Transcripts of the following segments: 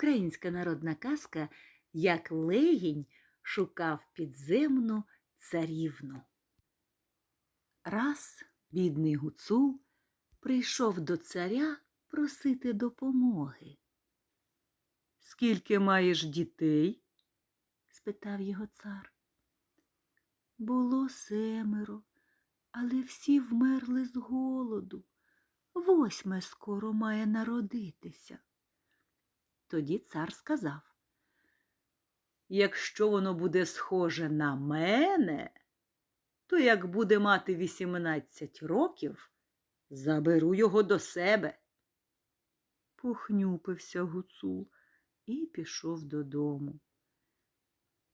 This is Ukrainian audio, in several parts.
Українська народна казка Як легінь шукав підземну царівну. Раз бідний гуцул прийшов до царя просити допомоги. Скільки маєш дітей? спитав його цар. Було семеро, але всі вмерли з голоду. Восьме скоро має народитися. Тоді цар сказав Якщо воно буде схоже на мене, то як буде мати вісімнадцять років, заберу його до себе. Похнюпився гуцул і пішов додому.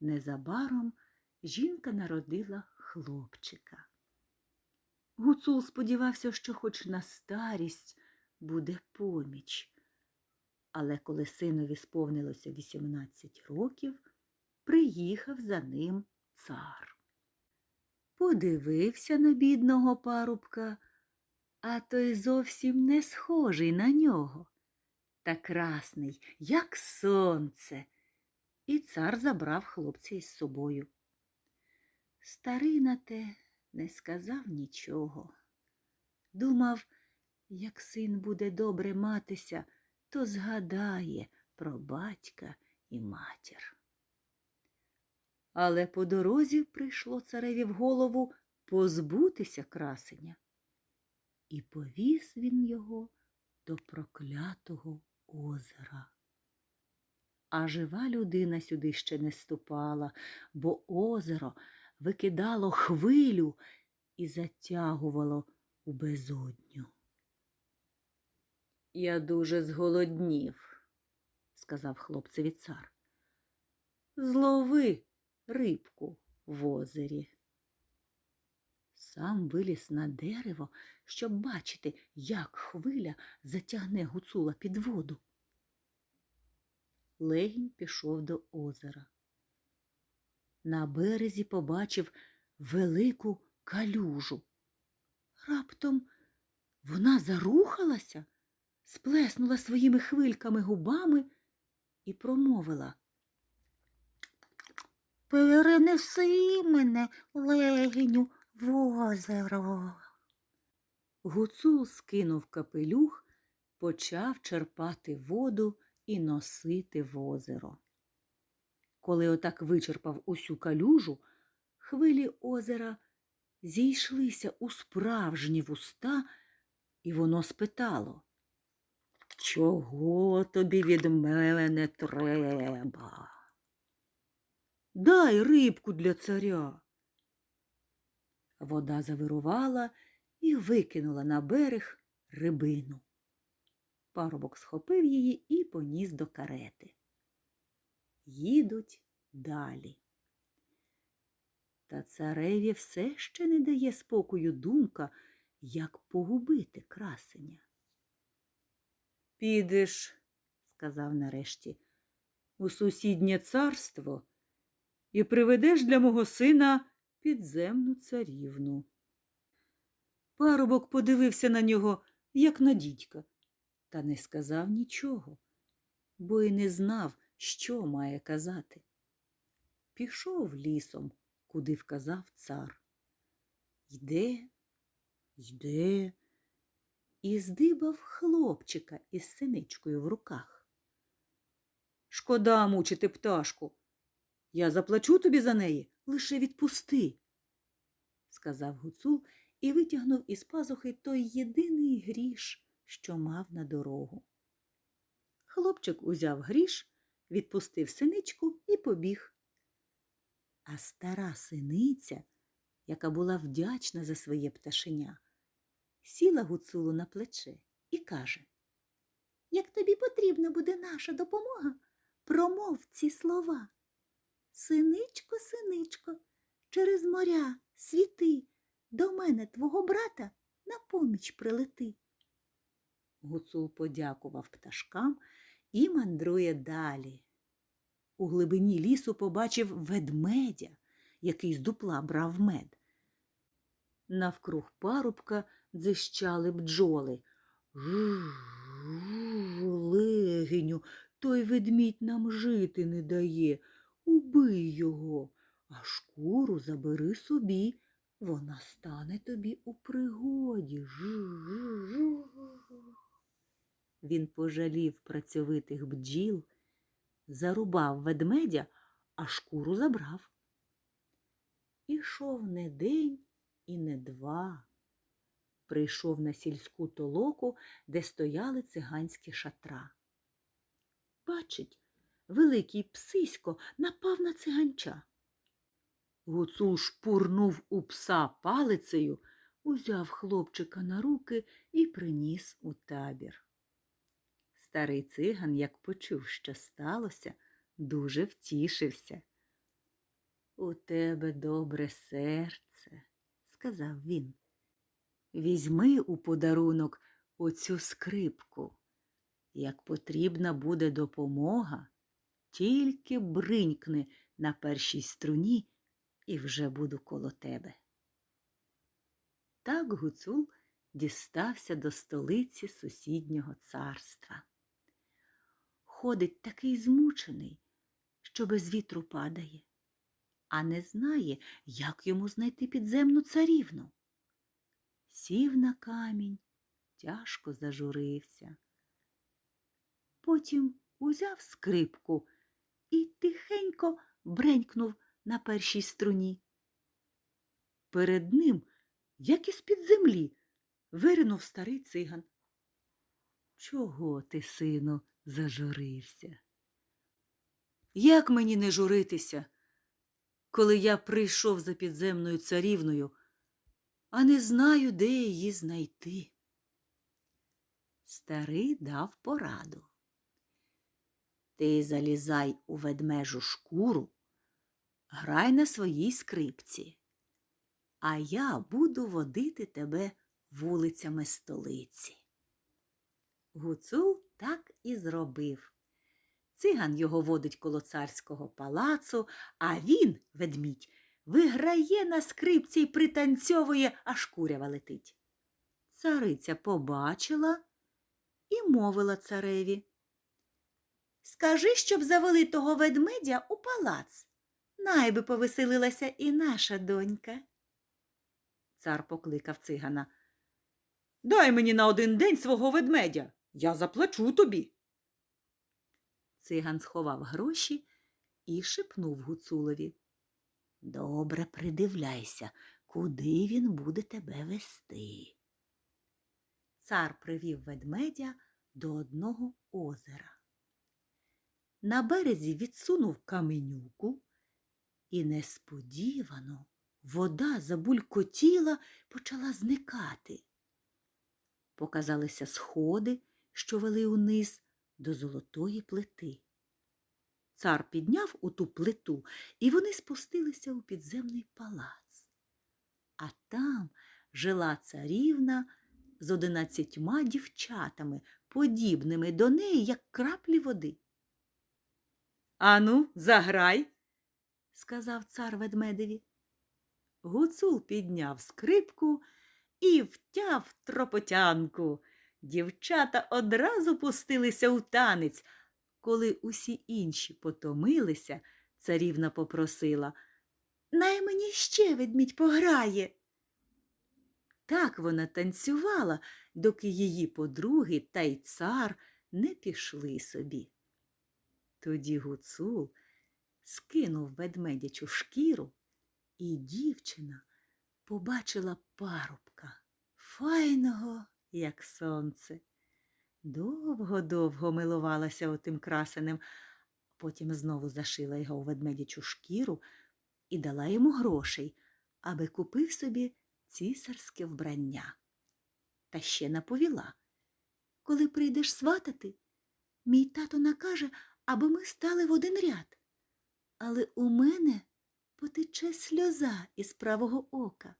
Незабаром жінка народила хлопчика. Гуцул сподівався, що хоч на старість буде поміч. Але коли синові сповнилося 18 років, приїхав за ним цар. Подивився на бідного парубка, а той зовсім не схожий на нього. Та красний, як сонце. І цар забрав хлопця із собою. Старий на те не сказав нічого. Думав, як син буде добре матися, то згадає про батька і матір. Але по дорозі прийшло цареві в голову позбутися красення. І повіз він його до проклятого озера. А жива людина сюди ще не ступала, бо озеро викидало хвилю і затягувало у безодню. Я дуже зголоднів, сказав хлопцеві цар. Злови рибку в озері. Сам виліз на дерево, щоб бачити, як хвиля затягне гуцула під воду. Легінь пішов до озера. На березі побачив велику калюжу. Раптом вона зарухалася, сплеснула своїми хвильками губами і промовила. Перенеси мене, легеню, в озеро. Гуцул скинув капелюх, почав черпати воду і носити в озеро. Коли отак вичерпав усю калюжу, хвилі озера зійшлися у справжні вуста, і воно спитало Чого тобі від мене треба? Дай рибку для царя. Вода завирувала і викинула на берег рибину. Парубок схопив її і поніс до карети. Їдуть далі. Та цареві все ще не дає спокою думка, як погубити красення. Підеш, сказав нарешті, у сусіднє царство і приведеш для мого сина підземну царівну. Парубок подивився на нього, як на дідька, та не сказав нічого, бо й не знав, що має казати. Пішов лісом, куди вказав цар. Йде, йде, і здибав хлопчика із синичкою в руках. Шкода мучити пташку. Я заплачу тобі за неї, лише відпусти, сказав гуцул і витягнув із пазухи той єдиний гріш, що мав на дорогу. Хлопчик узяв гріш, відпустив синичку і побіг. А стара синиця, яка була вдячна за своє пташеня, сіла гуцулу на плече і каже Як тобі потрібна буде наша допомога, промов ці слова. Синичко, синичко, через моря, світи, до мене твого брата на поміч прилети. Гуцул подякував пташкам і мандрує далі. У глибині лісу побачив ведмедя, який з дупла брав мед. Навкруг парубка дзищали бджоли. Легеню, той ведмідь нам жити не дає. Убий його, а шкуру забери собі. Вона стане тобі у пригоді. Жу-жу-жу. Він пожалів працьовитих бджіл, зарубав ведмедя, а шкуру забрав. Ішов не день і не два. Прийшов на сільську толоку, де стояли циганські шатра. Бачить, великий псисько напав на циганча. Гуцул шпурнув у пса палицею, узяв хлопчика на руки і приніс у табір. Старий циган, як почув, що сталося, дуже втішився. У тебе добре серце, сказав він. Візьми у подарунок оцю скрипку. Як потрібна буде допомога, тільки бринькни на першій струні і вже буду коло тебе. Так гуцул дістався до столиці сусіднього царства. Ходить такий змучений, що без вітру падає, а не знає, як йому знайти підземну царівну. Сів на камінь, тяжко зажурився. Потім узяв скрипку і тихенько бренькнув на першій струні. Перед ним, як із-під землі, виринув старий циган. Чого ти, сину, зажурився? Як мені не журитися, коли я прийшов за підземною царівною, а не знаю, де її знайти? Старий дав пораду. Ти залізай у ведмежу шкуру, грай на своїй скрипці, а я буду водити тебе вулицями столиці. Гуцул так і зробив. Циган його водить коло царського палацу, а він, ведмідь, виграє на скрипці й пританцьовує, аж курява летить. Цариця побачила і мовила цареві. Скажи, щоб завели того ведмедя у палац. Найби повеселилася і наша донька. Цар покликав цигана. Дай мені на один день свого ведмедя. Я заплачу тобі. Циган сховав гроші і шепнув гуцулові. Добре придивляйся, куди він буде тебе вести. Цар привів ведмедя до одного озера. На березі відсунув каменюку, і несподівано вода забулькотіла, почала зникати. Показалися сходи, що вели униз до золотої плити. Цар підняв у ту плиту, і вони спустилися у підземний палац. А там жила царівна з одинадцятьма дівчатами, подібними до неї, як краплі води. Ану, заграй, сказав цар ведмедеві. Гуцул підняв скрипку і втяв тропотянку. Дівчата одразу пустилися у танець. Коли усі інші потомилися, царівна попросила Най мені ще ведмідь пограє. Так вона танцювала, доки її подруги та й цар не пішли собі. Тоді гуцул скинув ведмедячу шкіру, і дівчина побачила парубка, файного, як сонце. Довго-довго милувалася отим красенем, потім знову зашила його у ведмедячу шкіру і дала йому грошей, аби купив собі цісарське вбрання. Та ще наповіла коли прийдеш сватати, мій тато накаже, аби ми стали в один ряд. Але у мене потече сльоза із правого ока.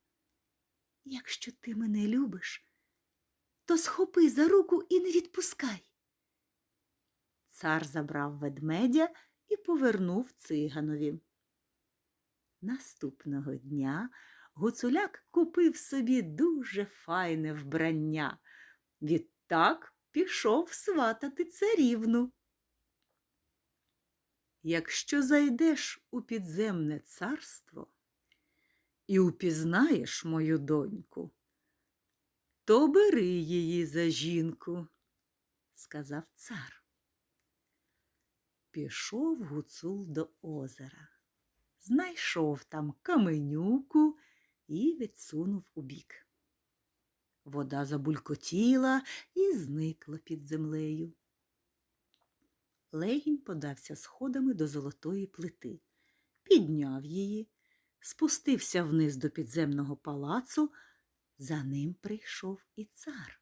Якщо ти мене любиш, то схопи за руку і не відпускай. Цар забрав ведмедя і повернув циганові. Наступного дня гуцуляк купив собі дуже файне вбрання. Відтак пішов сватати царівну. якщо зайдеш у підземне царство і упізнаєш мою доньку, то бери її за жінку, сказав цар. Пішов гуцул до озера, знайшов там каменюку і відсунув убік. Вода забулькотіла і зникла під землею. Легінь подався сходами до золотої плити, підняв її, спустився вниз до підземного палацу, за ним прийшов і цар.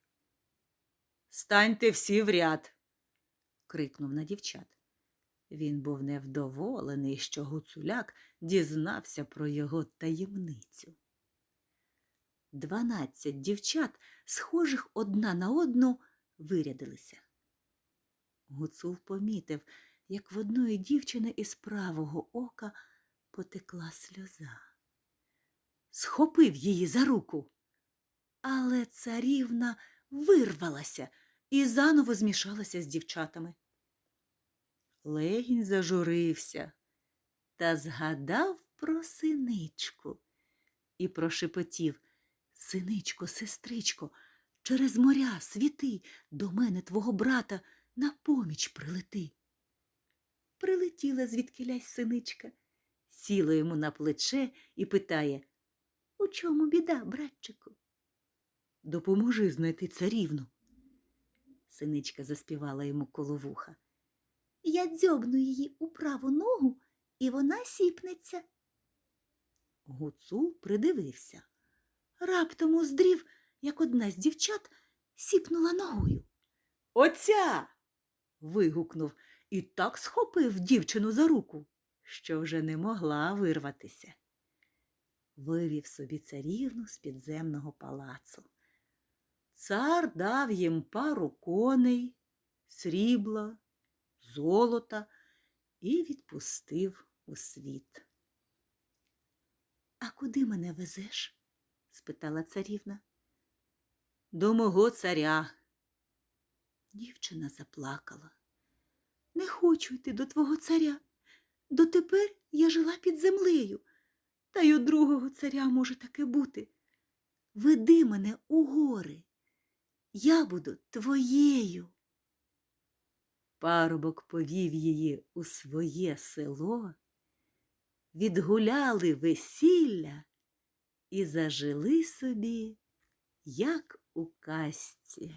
Станьте всі в ряд. крикнув на дівчат. Він був невдоволений, що гуцуляк дізнався про його таємницю. Дванадцять дівчат, схожих одна на одну, вирядилися. Гуцул помітив, як в одної дівчини із правого ока потекла сльоза. Схопив її за руку, але царівна вирвалася і заново змішалася з дівчатами. Легінь зажурився та згадав про синичку і прошепотів Синичко, сестричко, через моря світи до мене твого брата на поміч прилети. Прилетіла звідкилясь синичка, сіла йому на плече і питає У чому біда, братчику? Допоможи знайти царівну. Синичка заспівала йому коло вуха. Я дзьобну її у праву ногу, і вона сіпнеться. Гуцул придивився. Раптом уздрів, як одна з дівчат сіпнула ногою. Оця. вигукнув і так схопив дівчину за руку, що вже не могла вирватися. Вивів собі царівну з підземного палацу. Цар дав їм пару коней, срібла, золота і відпустив у світ. А куди мене везеш? спитала царівна. До мого царя. Дівчина заплакала. Не хочу йти до твого царя. Дотепер я жила під землею, та й у другого царя може таке бути. Веди мене у гори. Я буду твоєю. Парубок повів її у своє село, відгуляли весілля і зажили собі, як у казці.